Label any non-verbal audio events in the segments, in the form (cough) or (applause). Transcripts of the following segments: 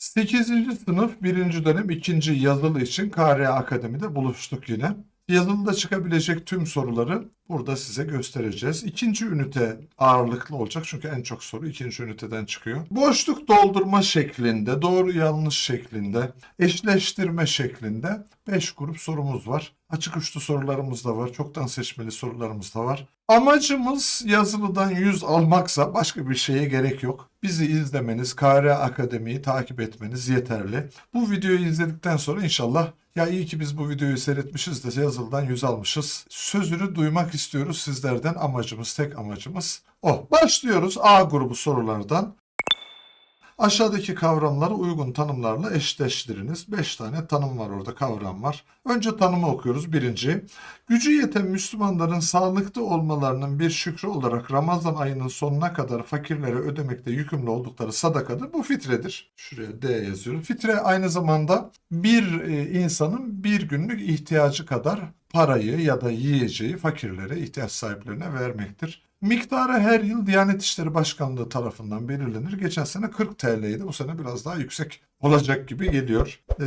8. sınıf 1. dönem 2. yazılı için KRA Akademi'de buluştuk yine. Yazılıda çıkabilecek tüm soruları burada size göstereceğiz. İkinci ünite ağırlıklı olacak çünkü en çok soru ikinci üniteden çıkıyor. Boşluk doldurma şeklinde, doğru yanlış şeklinde, eşleştirme şeklinde 5 grup sorumuz var. Açık uçlu sorularımız da var, çoktan seçmeli sorularımız da var. Amacımız yazılıdan 100 almaksa başka bir şeye gerek yok. Bizi izlemeniz, KRA Akademi'yi takip etmeniz yeterli. Bu videoyu izledikten sonra inşallah ya iyi ki biz bu videoyu seyretmişiz de yazılıdan 100 almışız. Sözünü duymak istiyoruz sizlerden. Amacımız, tek amacımız o. Başlıyoruz A grubu sorulardan. Aşağıdaki kavramları uygun tanımlarla eşleştiriniz. 5 tane tanım var orada, kavram var. Önce tanımı okuyoruz. Birinci, gücü yeten Müslümanların sağlıklı olmalarının bir şükrü olarak Ramazan ayının sonuna kadar fakirlere ödemekte yükümlü oldukları sadakadır. Bu fitredir. Şuraya D yazıyorum. Fitre aynı zamanda bir e, insanın bir günlük ihtiyacı kadar parayı ya da yiyeceği fakirlere, ihtiyaç sahiplerine vermektir. Miktarı her yıl Diyanet İşleri Başkanlığı tarafından belirlenir. Geçen sene 40 TL'ydi. Bu sene biraz daha yüksek olacak gibi geliyor. Ee,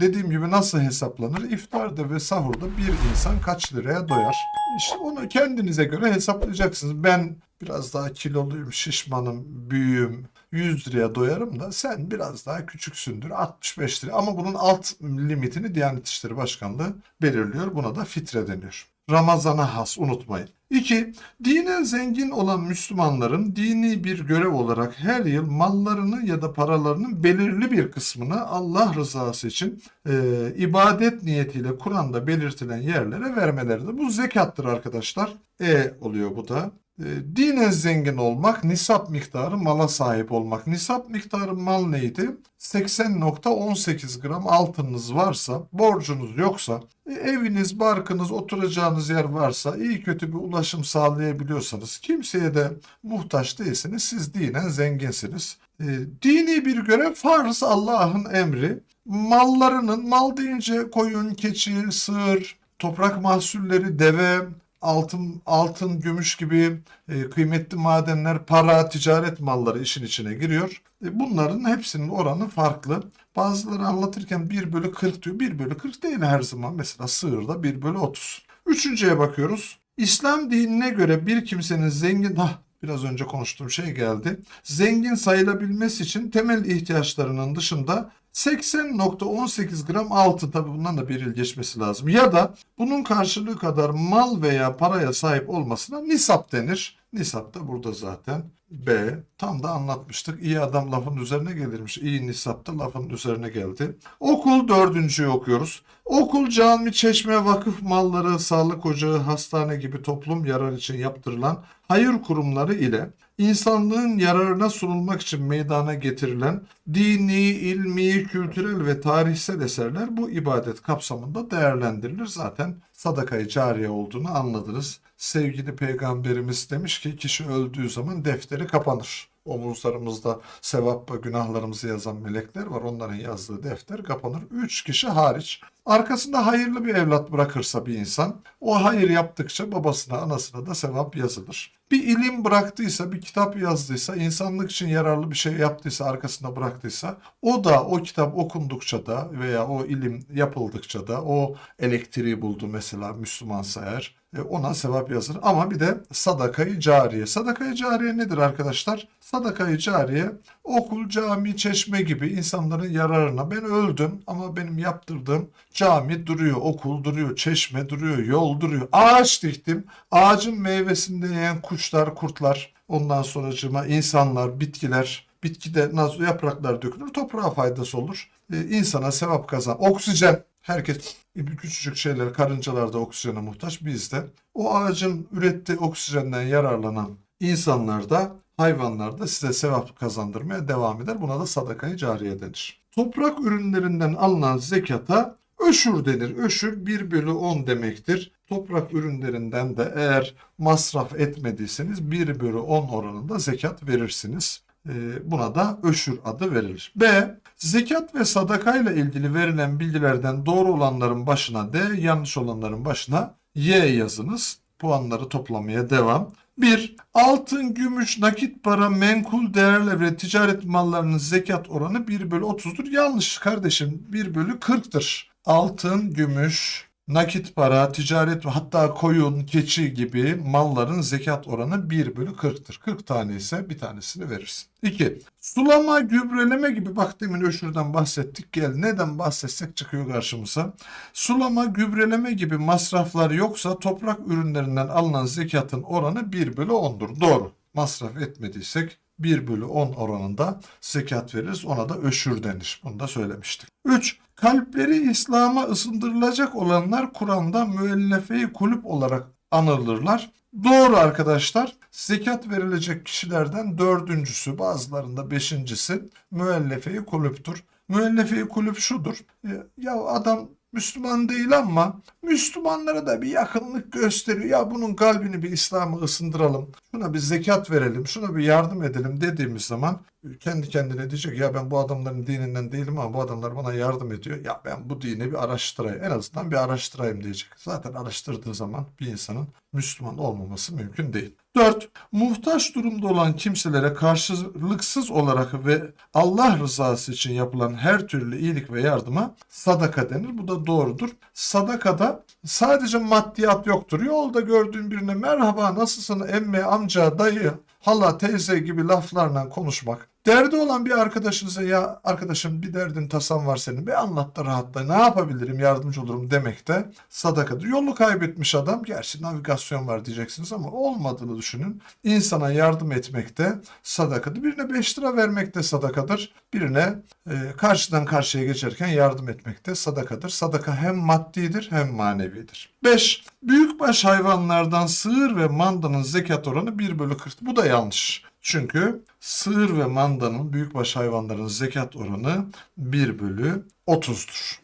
dediğim gibi nasıl hesaplanır? İftarda ve sahurda bir insan kaç liraya doyar? İşte onu kendinize göre hesaplayacaksınız. Ben biraz daha kiloluyum, şişmanım, büyüğüm, 100 liraya doyarım da sen biraz daha küçüksündür 65 lira. Ama bunun alt limitini Diyanet İşleri Başkanlığı belirliyor. Buna da fitre deniyor. Ramazana has unutmayın. 2. Dinen zengin olan Müslümanların dini bir görev olarak her yıl mallarını ya da paralarının belirli bir kısmını Allah rızası için e, ibadet niyetiyle Kur'an'da belirtilen yerlere vermeleridir. Bu zekattır arkadaşlar. E oluyor bu da. E, dinen zengin olmak, nisap miktarı mala sahip olmak. Nisap miktarı mal neydi? 80.18 gram altınınız varsa, borcunuz yoksa, e, eviniz, barkınız, oturacağınız yer varsa, iyi kötü bir ulaşım sağlayabiliyorsanız, kimseye de muhtaç değilsiniz, siz dinen zenginsiniz. E, dini bir görev farz Allah'ın emri. Mallarının, mal deyince koyun, keçi, sığır, toprak mahsulleri, deve, altın, altın, gümüş gibi e, kıymetli madenler, para, ticaret malları işin içine giriyor. E, bunların hepsinin oranı farklı. Bazıları anlatırken 1 bölü 40 diyor. 1 bölü 40 değil her zaman. Mesela sığırda 1 bölü 30. Üçüncüye bakıyoruz. İslam dinine göre bir kimsenin zengin... Hah, biraz önce konuştuğum şey geldi. Zengin sayılabilmesi için temel ihtiyaçlarının dışında 80.18 gram altın tabi bundan da bir yıl geçmesi lazım. Ya da bunun karşılığı kadar mal veya paraya sahip olmasına nisap denir. Nisap da burada zaten. B. Tam da anlatmıştık. İyi adam lafın üzerine gelirmiş. İyi nisap da lafın üzerine geldi. Okul dördüncüyü okuyoruz. Okul, cami, çeşme, vakıf malları, sağlık ocağı, hastane gibi toplum yarar için yaptırılan hayır kurumları ile insanlığın yararına sunulmak için meydana getirilen dini, ilmi, kültürel ve tarihsel eserler bu ibadet kapsamında değerlendirilir. Zaten sadakayı cariye olduğunu anladınız. Sevgili peygamberimiz demiş ki kişi öldüğü zaman defteri kapanır. Omuzlarımızda sevap ve günahlarımızı yazan melekler var. Onların yazdığı defter kapanır. Üç kişi hariç. Arkasında hayırlı bir evlat bırakırsa bir insan, o hayır yaptıkça babasına, anasına da sevap yazılır. Bir ilim bıraktıysa, bir kitap yazdıysa, insanlık için yararlı bir şey yaptıysa, arkasında bıraktıysa, o da o kitap okundukça da veya o ilim yapıldıkça da o elektriği buldu mesela Müslümansa eğer, ona sevap yazılır. Ama bir de sadakayı cariye. Sadakayı cariye nedir arkadaşlar? Sadakayı cariye okul, cami, çeşme gibi insanların yararına. Ben öldüm ama benim yaptırdığım cami duruyor, okul duruyor, çeşme duruyor, yol duruyor. Ağaç diktim. Ağacın meyvesinde yiyen kuşlar, kurtlar, ondan sonracıma insanlar, bitkiler, bitkide nasıl yapraklar dökülür, toprağa faydası olur. Ee, insana sevap kazan. Oksijen Herkes küçücük şeyler, karıncalar da oksijene muhtaç. Biz de o ağacın ürettiği oksijenden yararlanan insanlar da hayvanlar da size sevap kazandırmaya devam eder. Buna da sadakayı cariye denir. Toprak ürünlerinden alınan zekata öşür denir. Öşür 1 bölü 10 demektir. Toprak ürünlerinden de eğer masraf etmediyseniz 1 bölü 10 oranında zekat verirsiniz. Ee, Buna da öşür adı verilir. B. Zekat ve sadakayla ilgili verilen bilgilerden doğru olanların başına D, yanlış olanların başına Y yazınız. puanları toplamaya devam. 1. Altın, gümüş, nakit para, menkul değerler ve ticaret mallarının zekat oranı 1 bölü 30'dur. Yanlış kardeşim 1 bölü 40'tır. Altın, gümüş, nakit para, ticaret hatta koyun, keçi gibi malların zekat oranı 1 bölü 40'tır. 40 tane ise bir tanesini verirsin. 2. Sulama, gübreleme gibi bak demin öşürden bahsettik. Gel neden bahsetsek çıkıyor karşımıza. Sulama, gübreleme gibi masraflar yoksa toprak ürünlerinden alınan zekatın oranı 1 bölü 10'dur. Doğru. Masraf etmediysek 1 bölü 10 oranında zekat veririz. Ona da öşür denir. Bunu da söylemiştik. 3. Kalpleri İslam'a ısındırılacak olanlar Kur'an'da müellefe-i kulüp olarak anılırlar. Doğru arkadaşlar. Zekat verilecek kişilerden dördüncüsü, bazılarında beşincisi müellefe-i kulüptür. Müellefe-i kulüp şudur. e, Ya adam Müslüman değil ama Müslümanlara da bir yakınlık gösteriyor. Ya bunun kalbini bir İslam'a ısındıralım. Şuna bir zekat verelim, şuna bir yardım edelim dediğimiz zaman kendi kendine diyecek ya ben bu adamların dininden değilim ama bu adamlar bana yardım ediyor. Ya ben bu dini bir araştırayım. En azından bir araştırayım diyecek. Zaten araştırdığı zaman bir insanın Müslüman olmaması mümkün değil. 4. Muhtaç durumda olan kimselere karşılıksız olarak ve Allah rızası için yapılan her türlü iyilik ve yardıma sadaka denir. Bu da doğrudur. Sadakada sadece maddiyat yoktur. Yolda gördüğün birine merhaba nasılsın emme, amca, dayı, hala, teyze gibi laflarla konuşmak. Derdi olan bir arkadaşınıza ya arkadaşım bir derdin tasan var senin bir anlat da rahatla ne yapabilirim yardımcı olurum demek de sadakadır. Yolu kaybetmiş adam gerçi navigasyon var diyeceksiniz ama olmadığını düşünün. İnsana yardım etmek de sadakadır. Birine 5 lira vermek de sadakadır. Birine e, karşıdan karşıya geçerken yardım etmek de sadakadır. Sadaka hem maddidir hem manevidir. 5. Büyükbaş hayvanlardan sığır ve mandanın zekat oranı 1 bölü 40. Bu da yanlış. Çünkü sığır ve mandanın büyükbaş hayvanların zekat oranı 1 bölü 30'dur.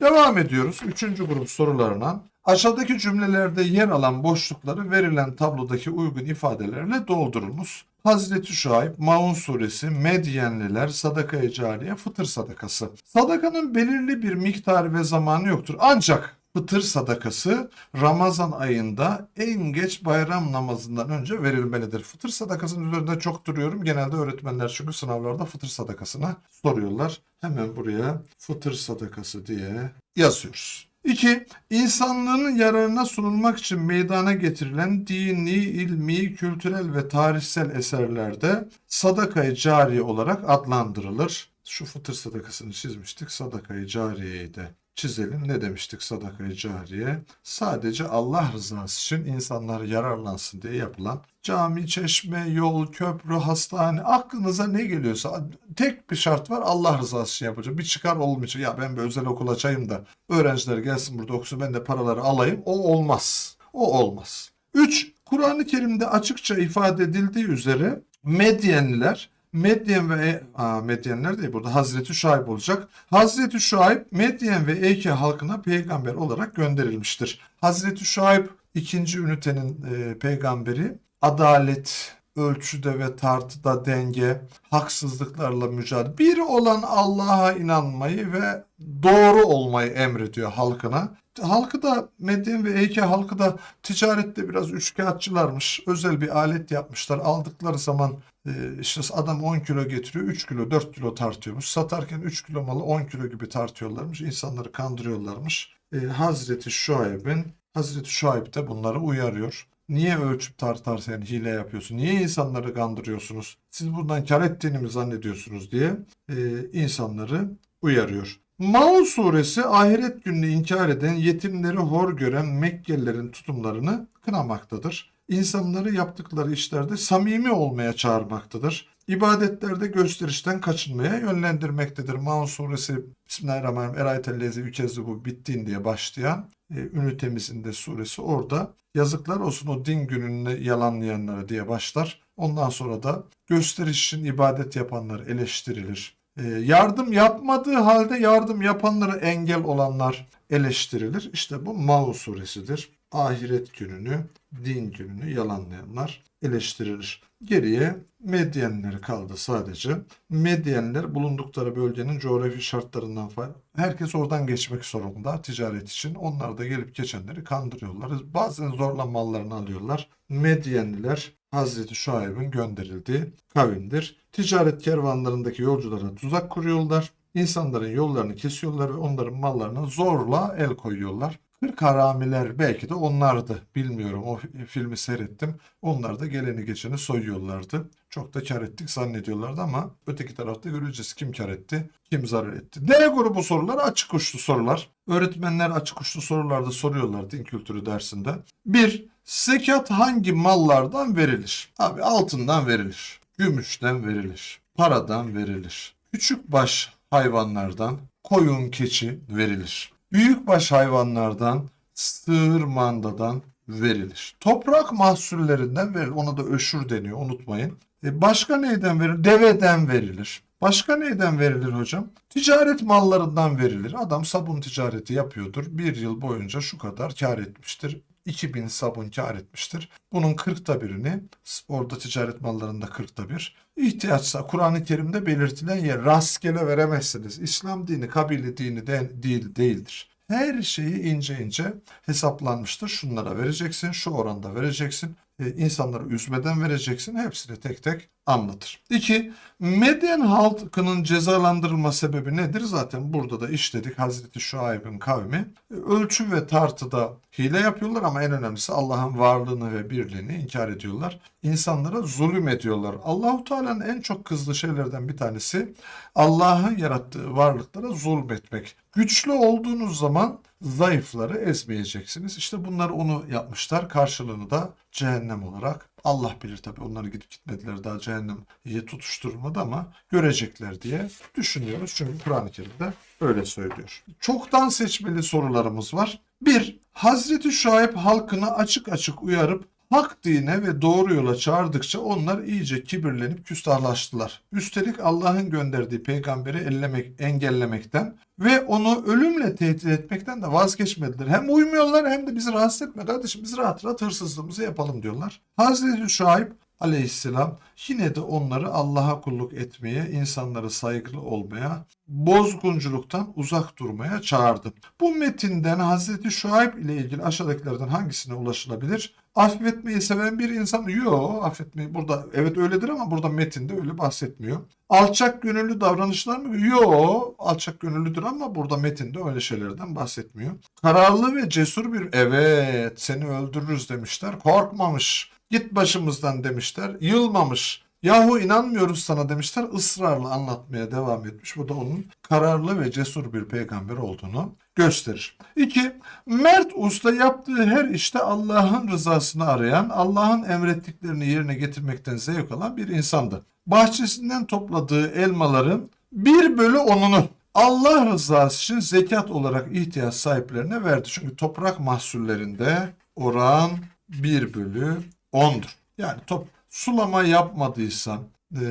Devam ediyoruz. Üçüncü grup sorularına. Aşağıdaki cümlelerde yer alan boşlukları verilen tablodaki uygun ifadelerle doldurunuz. Hazreti Şuayb, Maun suresi, Medyenliler, sadaka-i cariye, fıtır sadakası. Sadakanın belirli bir miktarı ve zamanı yoktur. Ancak fıtır sadakası Ramazan ayında en geç bayram namazından önce verilmelidir. Fıtır sadakasının üzerinde çok duruyorum. Genelde öğretmenler çünkü sınavlarda fıtır sadakasına soruyorlar. Hemen buraya fıtır sadakası diye yazıyoruz. 2. İnsanlığın yararına sunulmak için meydana getirilen dini, ilmi, kültürel ve tarihsel eserlerde sadakayı cariye olarak adlandırılır. Şu fıtır sadakasını çizmiştik. Sadakayı cariyeyi de çizelim. Ne demiştik sadakayı cariye? Sadece Allah rızası için insanlar yararlansın diye yapılan cami, çeşme, yol, köprü, hastane aklınıza ne geliyorsa tek bir şart var Allah rızası için yapacak. Bir çıkar olmayacak. Ya ben bir özel okul açayım da öğrenciler gelsin burada okusun ben de paraları alayım. O olmaz. O olmaz. 3. Kur'an-ı Kerim'de açıkça ifade edildiği üzere Medyenliler Medyen ve Aa, Medyenler değil burada Hazreti Şuayb olacak. Hazreti Şuayb Medyen ve Eyke halkına peygamber olarak gönderilmiştir. Hazreti Şuayb ikinci ünitenin e, peygamberi adalet, ölçüde ve tartıda denge, haksızlıklarla mücadele. Bir olan Allah'a inanmayı ve doğru olmayı emrediyor halkına. Halkı da Medyen ve Eyke halkı da ticarette biraz üçkağıtçılarmış. Özel bir alet yapmışlar. Aldıkları zaman e, işte adam 10 kilo getiriyor 3 kilo 4 kilo tartıyormuş. Satarken 3 kilo malı 10 kilo gibi tartıyorlarmış. İnsanları kandırıyorlarmış. E, Hazreti Şuayb'in Hazreti Şuayb de bunları uyarıyor. Niye ölçüp tartarken hile yapıyorsun? Niye insanları kandırıyorsunuz? Siz buradan kar ettiğini mi zannediyorsunuz diye e, insanları uyarıyor. Maun suresi ahiret gününü inkar eden, yetimleri hor gören Mekkelilerin tutumlarını kınamaktadır. İnsanları yaptıkları işlerde samimi olmaya çağırmaktadır. İbadetlerde gösterişten kaçınmaya yönlendirmektedir. Maun suresi Bismillahirrahmanirrahim Eraytellezi ükezzibu bittin diye başlayan e, ünitemizin de suresi orada yazıklar olsun o din gününü yalanlayanlara diye başlar. Ondan sonra da gösteriş için ibadet yapanlar eleştirilir. E, yardım yapmadığı halde yardım yapanlara engel olanlar eleştirilir. İşte bu Maun suresidir. Ahiret gününü, din gününü yalanlayanlar eleştirilir. Geriye Medyenler kaldı sadece. Medyenler bulundukları bölgenin coğrafi şartlarından falan herkes oradan geçmek zorunda ticaret için. Onlar da gelip geçenleri kandırıyorlar. Bazen zorla mallarını alıyorlar. Medyenliler Hazreti Şuayb'in gönderildiği kavimdir. Ticaret kervanlarındaki yolculara tuzak kuruyorlar. İnsanların yollarını kesiyorlar ve onların mallarına zorla el koyuyorlar. Kırk haramiler belki de onlardı. Bilmiyorum o fi- filmi seyrettim. Onlar da geleni geçeni soyuyorlardı. Çok da kar ettik zannediyorlardı ama öteki tarafta göreceğiz kim kar etti, kim zarar etti. D grubu sorular açık uçlu sorular. Öğretmenler açık uçlu sorularda soruyorlar din kültürü dersinde. 1. Zekat hangi mallardan verilir? Abi altından verilir, gümüşten verilir, paradan verilir. Küçük baş hayvanlardan koyun, keçi verilir. Büyükbaş hayvanlardan sığır, mandadan verilir. Toprak mahsullerinden verilir. Ona da öşür deniyor unutmayın. E başka neyden verilir? Deveden verilir. Başka neyden verilir hocam? Ticaret mallarından verilir. Adam sabun ticareti yapıyordur. Bir yıl boyunca şu kadar kar etmiştir. 2000 sabun kar etmiştir. Bunun 40'ta birini orada ticaret mallarında 40'ta bir ihtiyaçsa Kur'an-ı Kerim'de belirtilen yer rastgele veremezsiniz. İslam dini kabile dini de, değil değildir. Her şeyi ince ince hesaplanmıştır. Şunlara vereceksin, şu oranda vereceksin. E, insanları üzmeden vereceksin. Hepsini tek tek anlatır. 2. Medyen halkının cezalandırılma sebebi nedir? Zaten burada da işledik. Hazreti Şuayb'in kavmi e, ölçü ve tartıda hile yapıyorlar ama en önemlisi Allah'ın varlığını ve birliğini inkar ediyorlar. İnsanlara zulüm ediyorlar. Allahu Teala'nın en çok kızdığı şeylerden bir tanesi Allah'ın yarattığı varlıklara zulmetmek. Güçlü olduğunuz zaman zayıfları ezmeyeceksiniz. İşte bunlar onu yapmışlar. Karşılığını da cehennem olarak Allah bilir tabii onları gidip gitmediler daha cehenneye tutuşturmadı ama görecekler diye düşünüyoruz. Çünkü Kur'an-ı Kerim'de öyle söylüyor. Çoktan seçmeli sorularımız var. 1. Hazreti Şuayb halkını açık açık uyarıp hak dine ve doğru yola çağırdıkça onlar iyice kibirlenip küstahlaştılar. Üstelik Allah'ın gönderdiği peygamberi ellemek, engellemekten ve onu ölümle tehdit etmekten de vazgeçmediler. Hem uymuyorlar hem de bizi rahatsız etme kardeşim biz rahat rahat hırsızlığımızı yapalım diyorlar. Hazreti Şuayb aleyhisselam yine de onları Allah'a kulluk etmeye, insanlara saygılı olmaya, bozgunculuktan uzak durmaya çağırdı. Bu metinden Hazreti Şuayb ile ilgili aşağıdakilerden hangisine ulaşılabilir? Affetmeyi seven bir insan, yok affetmeyi burada evet öyledir ama burada metinde öyle bahsetmiyor. Alçak gönüllü davranışlar mı? Yok alçak gönüllüdür ama burada metinde öyle şeylerden bahsetmiyor. Kararlı ve cesur bir evet seni öldürürüz demişler. Korkmamış. Git başımızdan demişler. Yılmamış. Yahu inanmıyoruz sana demişler. ısrarla anlatmaya devam etmiş. Bu da onun kararlı ve cesur bir peygamber olduğunu gösterir. 2. Mert usta yaptığı her işte Allah'ın rızasını arayan, Allah'ın emrettiklerini yerine getirmekten zevk alan bir insandı. Bahçesinden topladığı elmaların bir bölü onunu Allah rızası için zekat olarak ihtiyaç sahiplerine verdi. Çünkü toprak mahsullerinde oran 1 bölü 10'dur. Yani top, sulama yapmadıysan, e,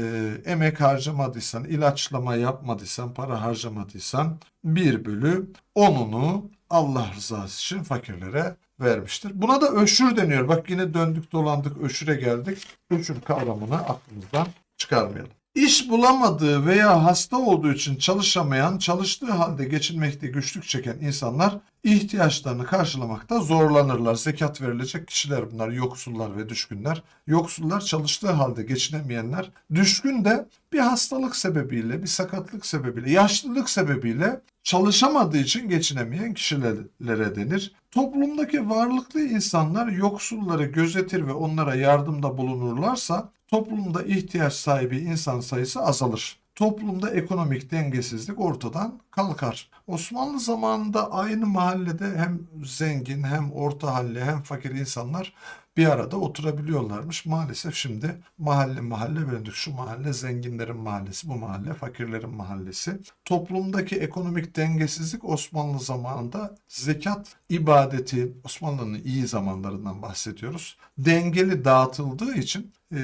emek harcamadıysan, ilaçlama yapmadıysan, para harcamadıysan 1 bölü 10'unu Allah rızası için fakirlere vermiştir. Buna da öşür deniyor. Bak yine döndük dolandık öşüre geldik. Öşür kavramını aklımızdan çıkarmayalım. İş bulamadığı veya hasta olduğu için çalışamayan, çalıştığı halde geçinmekte güçlük çeken insanlar ihtiyaçlarını karşılamakta zorlanırlar. Zekat verilecek kişiler bunlar yoksullar ve düşkünler. Yoksullar çalıştığı halde geçinemeyenler, düşkün de bir hastalık sebebiyle, bir sakatlık sebebiyle, yaşlılık sebebiyle çalışamadığı için geçinemeyen kişilere denir. Toplumdaki varlıklı insanlar yoksulları gözetir ve onlara yardımda bulunurlarsa toplumda ihtiyaç sahibi insan sayısı azalır. Toplumda ekonomik dengesizlik ortadan kalkar. Osmanlı zamanında aynı mahallede hem zengin hem orta halli hem fakir insanlar bir arada oturabiliyorlarmış. Maalesef şimdi mahalle mahalle böldük. Şu mahalle zenginlerin mahallesi, bu mahalle fakirlerin mahallesi. Toplumdaki ekonomik dengesizlik Osmanlı zamanında zekat ibadeti, Osmanlı'nın iyi zamanlarından bahsediyoruz. Dengeli dağıtıldığı için e,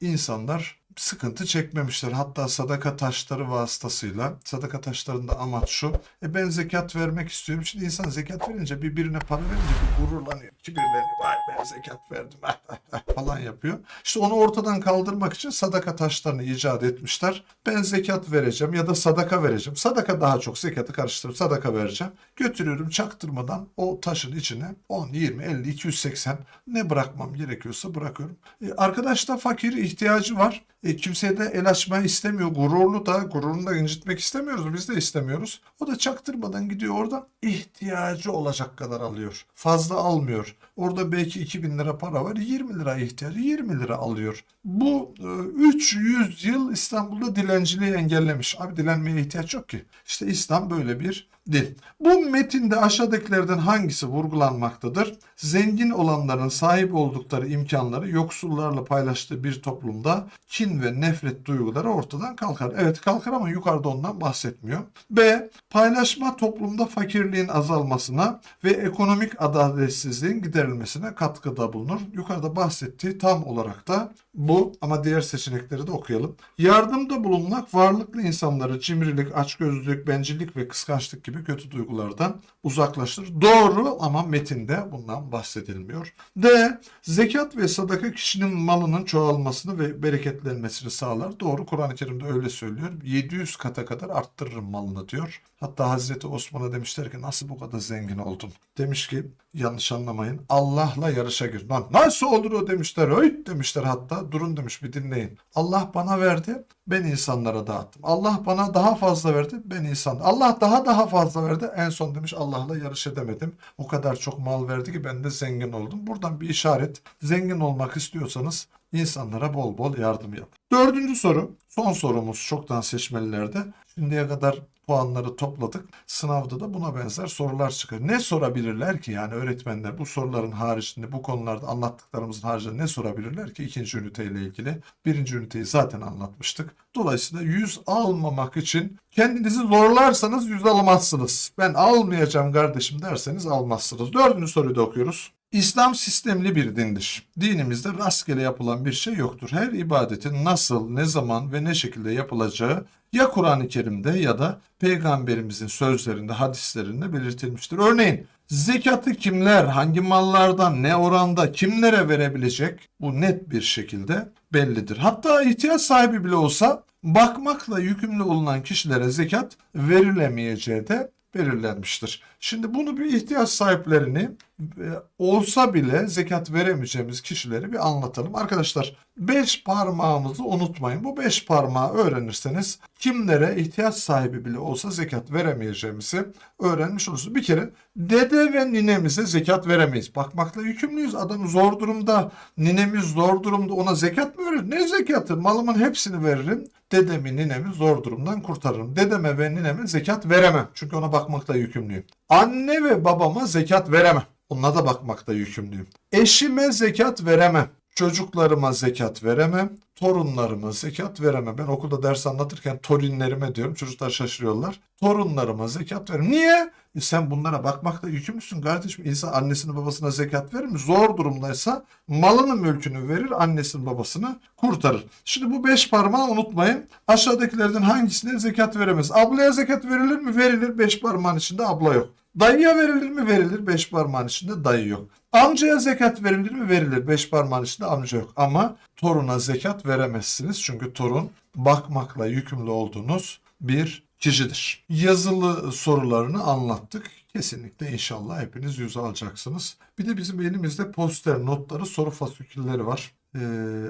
insanlar sıkıntı çekmemişler. Hatta sadaka taşları vasıtasıyla sadaka taşlarında amaç şu. E ben zekat vermek istiyorum. Şimdi insan zekat verince bir birine para verince bir gururlanıyor. Kibirleniyor. Vay ben zekat verdim (laughs) falan yapıyor. İşte onu ortadan kaldırmak için sadaka taşlarını icat etmişler. Ben zekat vereceğim ya da sadaka vereceğim. Sadaka daha çok zekatı karıştırıp sadaka vereceğim. Götürüyorum çaktırmadan o taşın içine 10, 20, 50, 280 ne bırakmam gerekiyorsa bırakıyorum. E, arkadaş da fakir ihtiyacı var. E, kimseye de el açmayı istemiyor. Gururlu da gururunu da incitmek istemiyoruz. Biz de istemiyoruz. O da çaktırmadan gidiyor orada ihtiyacı olacak kadar alıyor. Fazla almıyor. Orada belki 2000 lira para var. 20 lira ihtiyacı 20 lira alıyor. Bu e, 300 yıl İstanbul'da dilenciliği engellemiş. Abi dilenmeye ihtiyaç yok ki. İşte İslam böyle bir din. Bu metinde aşağıdakilerden hangisi vurgulanmaktadır? Zengin olanların sahip oldukları imkanları yoksullarla paylaştığı bir toplumda kin ve nefret duyguları ortadan kalkar. Evet kalkar ama yukarıda ondan bahsetmiyor. B. Paylaşma toplumda fakirliğin azalmasına ve ekonomik adaletsizliğin giderilmesine katkıda bulunur. Yukarıda bahsettiği tam olarak da bu ama diğer seçenekleri de okuyalım. Yardımda bulunmak varlıklı insanları cimrilik, açgözlülük, bencillik ve kıskançlık gibi kötü duygulardan uzaklaştırır. Doğru ama metinde bundan bahsedilmiyor. D. Zekat ve sadaka kişinin malının çoğalmasını ve bereketlenmesini sağlar. Doğru Kur'an-ı Kerim'de öyle söylüyor. 700 kata kadar arttırırım malını diyor. Hatta Hazreti Osman'a demişler ki nasıl bu kadar zengin oldun? Demiş ki yanlış anlamayın Allah'la yarışa gir. Lan nasıl olur o demişler. Öy demişler hatta durun demiş bir dinleyin. Allah bana verdi ben insanlara dağıttım. Allah bana daha fazla verdi ben insan. Allah daha daha fazla verdi en son demiş Allah'la yarış edemedim. O kadar çok mal verdi ki ben de zengin oldum. Buradan bir işaret. Zengin olmak istiyorsanız insanlara bol bol yardım yap. Dördüncü soru. Son sorumuz çoktan seçmelilerde. Şimdiye kadar puanları topladık. Sınavda da buna benzer sorular çıkar. Ne sorabilirler ki yani öğretmenler bu soruların haricinde bu konularda anlattıklarımızın haricinde ne sorabilirler ki ikinci üniteyle ilgili? Birinci üniteyi zaten anlatmıştık. Dolayısıyla 100 almamak için kendinizi zorlarsanız 100 alamazsınız. Ben almayacağım kardeşim derseniz almazsınız. Dördüncü soruyu da okuyoruz. İslam sistemli bir dindir. Dinimizde rastgele yapılan bir şey yoktur. Her ibadetin nasıl, ne zaman ve ne şekilde yapılacağı ya Kur'an-ı Kerim'de ya da Peygamberimizin sözlerinde, hadislerinde belirtilmiştir. Örneğin zekatı kimler, hangi mallardan, ne oranda, kimlere verebilecek bu net bir şekilde bellidir. Hatta ihtiyaç sahibi bile olsa bakmakla yükümlü olunan kişilere zekat verilemeyeceği de belirlenmiştir. Şimdi bunu bir ihtiyaç sahiplerini e, olsa bile zekat veremeyeceğimiz kişileri bir anlatalım. Arkadaşlar beş parmağımızı unutmayın. Bu beş parmağı öğrenirseniz kimlere ihtiyaç sahibi bile olsa zekat veremeyeceğimizi öğrenmiş olursunuz. Bir kere dede ve ninemize zekat veremeyiz. Bakmakla yükümlüyüz. Adam zor durumda, ninemiz zor durumda ona zekat mı verir? Ne zekatı? Malımın hepsini veririm. Dedemi, ninemi zor durumdan kurtarırım. Dedeme ve nineme zekat veremem. Çünkü ona bakmakla yükümlüyüm. Anne ve babama zekat veremem. Onlara da bakmakta yükümlüyüm. Eşime zekat veremem. Çocuklarıma zekat veremem. Torunlarıma zekat veremem. Ben okulda ders anlatırken torinlerime diyorum. Çocuklar şaşırıyorlar. Torunlarıma zekat veremem. Niye? E sen bunlara bakmakta yükümlüsün kardeşim. İnsan annesine babasına zekat verir mi? Zor durumdaysa malını mülkünü verir annesinin babasını kurtarır. Şimdi bu beş parmağı unutmayın. Aşağıdakilerden hangisine zekat veremez? Ablaya zekat verilir mi? Verilir. Beş parmağın içinde abla yok. Dayıya verilir mi? Verilir. Beş parmağın içinde dayı yok. Amcaya zekat verilir mi? Verilir. Beş parmağın içinde amca yok. Ama toruna zekat veremezsiniz. Çünkü torun bakmakla yükümlü olduğunuz bir kişidir. Yazılı sorularını anlattık. Kesinlikle inşallah hepiniz yüz alacaksınız. Bir de bizim elimizde poster notları soru fasikülleri var. Ee,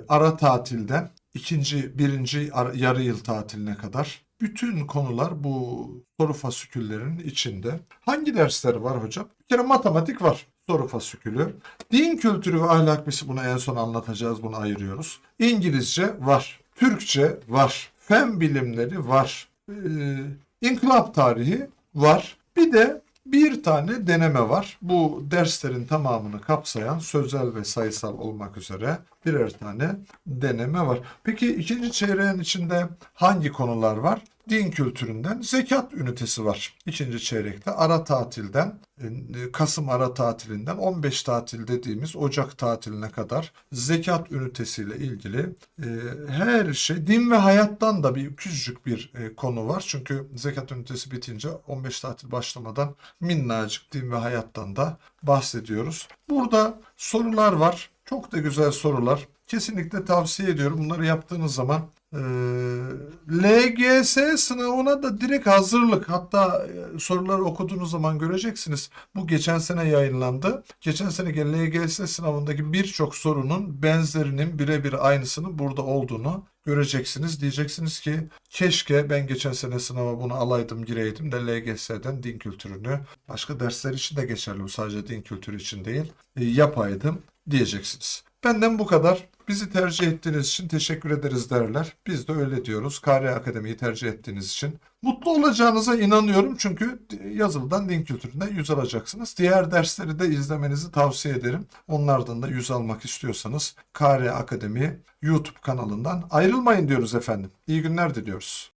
ara tatilden ikinci, birinci ar- yarı yıl tatiline kadar bütün konular bu soru fasiküllerinin içinde. Hangi dersleri var hocam? Bir kere matematik var. Soru fasikülü. Din kültürü ve ahlak bilgisi bunu en son anlatacağız. Bunu ayırıyoruz. İngilizce var. Türkçe var. Fen bilimleri var. Ee, inkılap tarihi var. Bir de bir tane deneme var. Bu derslerin tamamını kapsayan sözel ve sayısal olmak üzere birer tane deneme var. Peki ikinci çeyreğin içinde hangi konular var? Din kültüründen zekat ünitesi var. İkinci çeyrekte ara tatilden e, Kasım ara tatilinden 15 tatil dediğimiz Ocak tatiline kadar zekat ünitesiyle ilgili e, her şey din ve hayattan da bir küçücük bir e, konu var. Çünkü zekat ünitesi bitince 15 tatil başlamadan minnacık din ve hayattan da bahsediyoruz. Burada sorular var. Çok da güzel sorular. Kesinlikle tavsiye ediyorum. Bunları yaptığınız zaman e, LGS sınavına da direkt hazırlık. Hatta e, soruları okuduğunuz zaman göreceksiniz. Bu geçen sene yayınlandı. Geçen seneki LGS sınavındaki birçok sorunun benzerinin birebir aynısının burada olduğunu göreceksiniz. Diyeceksiniz ki keşke ben geçen sene sınava bunu alaydım gireydim de LGS'den din kültürünü başka dersler için de geçerli bu sadece din kültürü için değil e, yapaydım diyeceksiniz. Benden bu kadar. Bizi tercih ettiğiniz için teşekkür ederiz derler. Biz de öyle diyoruz. KR Akademi'yi tercih ettiğiniz için. Mutlu olacağınıza inanıyorum çünkü yazılıdan din kültüründen yüz alacaksınız. Diğer dersleri de izlemenizi tavsiye ederim. Onlardan da yüz almak istiyorsanız KR Akademi YouTube kanalından ayrılmayın diyoruz efendim. İyi günler diliyoruz.